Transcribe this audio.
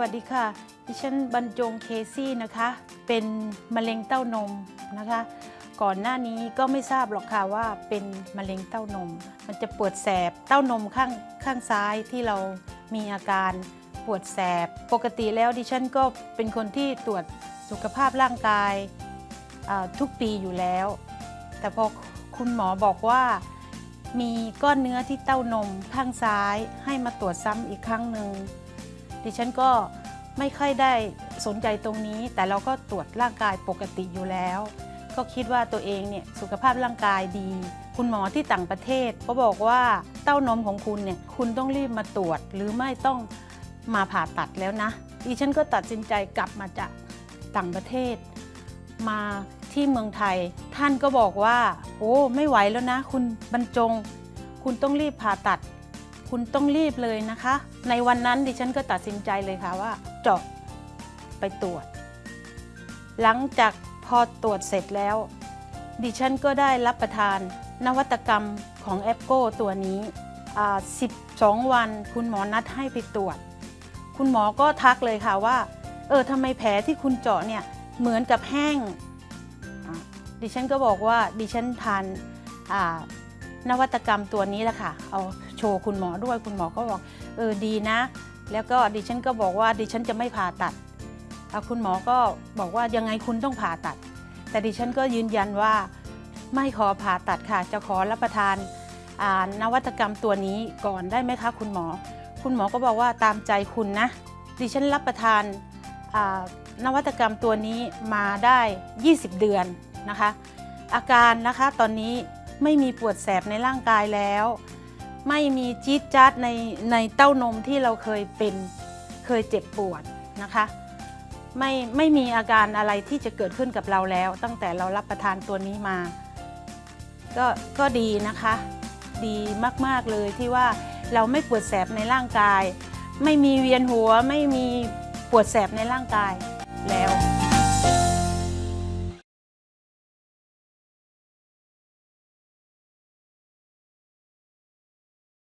วัสดีค่ะ ดิฉันบรรจงเคซี่นะคะ เป็นมะเร็งเต้านมนะคะ ก่อนหน้านี้ก็ไม่ทราบหรอกค่ะว่าเป็นมะเร็งเต้านม มันจะปวดแสบเต้านมข้างข้างซ้ายที่เรามีอาการปวดแสบ ปกติแล้วดิฉันก็เป็นคนที่ตรวจสุขภาพร่างกายทุกปีอยู่แล้ว แต่พอคุณหมอบอกว่ามีก้อนเนื้อที่เต้านมข้างซ้ายให้มาตรวจซ้ำอีกครั้งหนึ่ง ดิฉันก็ไม่ค่อยได้สนใจตรงนี้ แต่เราก็ตรวจร่างกายปกติอยู่แล้ว ก็คิดว่าตัวเองเนี่ยสุขภาพร่างกายดี คุณหมอที่ต่างประเทศก็บอกว่าเต้านมของคุณเนี่ยคุณต้องรีบมาตรวจ หรือไม่ต้องมาผ่าตัดแล้วนะ ดิฉันก็ตัดสินใจกลับมาจากต่างประเทศ มาที่เมืองไทย ท่านก็บอกว่า โอ้ไม่ไหวแล้วนะ คุณบรรจง คุณต้องรีบผ่าตัด คุณต้องรีบเลยนะคะ ในวันนั้นดิฉันก็ตัดสินใจเลยค่ะว่า เจาะไปตรวจ หลังจากพอตรวจเสร็จแล้ว ดิฉันก็ได้รับประทานนวัตกรรมของแอปโกตัวนี้ 12 วันคุณหมอนัดให้ไปตรวจ คุณหมอก็ทักเลยค่ะว่า เออทำไมแผลที่คุณเจาะเนี่ยเหมือนกับแห้ง ดิฉันก็บอกว่าดิฉันทานนวัตกรรมตัวนี้แหละค่ะ เอา โชว์คุณหมอด้วยคุณหมอก็บอกเออดีนะ แล้วก็ดิฉันก็บอกว่าดิฉันจะไม่ผ่าตัดคุณหมอก็บอกว่ายังไงคุณต้องผ่าตัด แต่ดิฉันก็ยืนยันว่าไม่ขอผ่าตัดค่ะ จะขอรับประทานานวัตกรรมตัวนี้ก่อนได้ไหมคะ คุณหมอ คุณหมอก็บอกว่าตามใจคุณนะ ดิฉันรับประทานานวัตกรรมตัวนี้มาได้ 20 เดือนนะคะ อาการนะคะตอนนี้ไม่มีปวดแสบในร่างกายแล้ว ไม่มีจี๊ดจ๊าดในในเต้านมที่เราเคยเป็นเคยเจ็บปวดนะคะไม่ไม่มีอาการอะไรที่จะเกิดขึ้นกับเราแล้ว ตั้งแต่เรารับประทานตัวนี้มา ก็ก็ดีนะคะ ดีมากๆเลยที่ว่าเราไม่ปวดแสบในร่างกาย ไม่มีเวียนหัวไม่มีปวดแสบในร่างกายแล้ว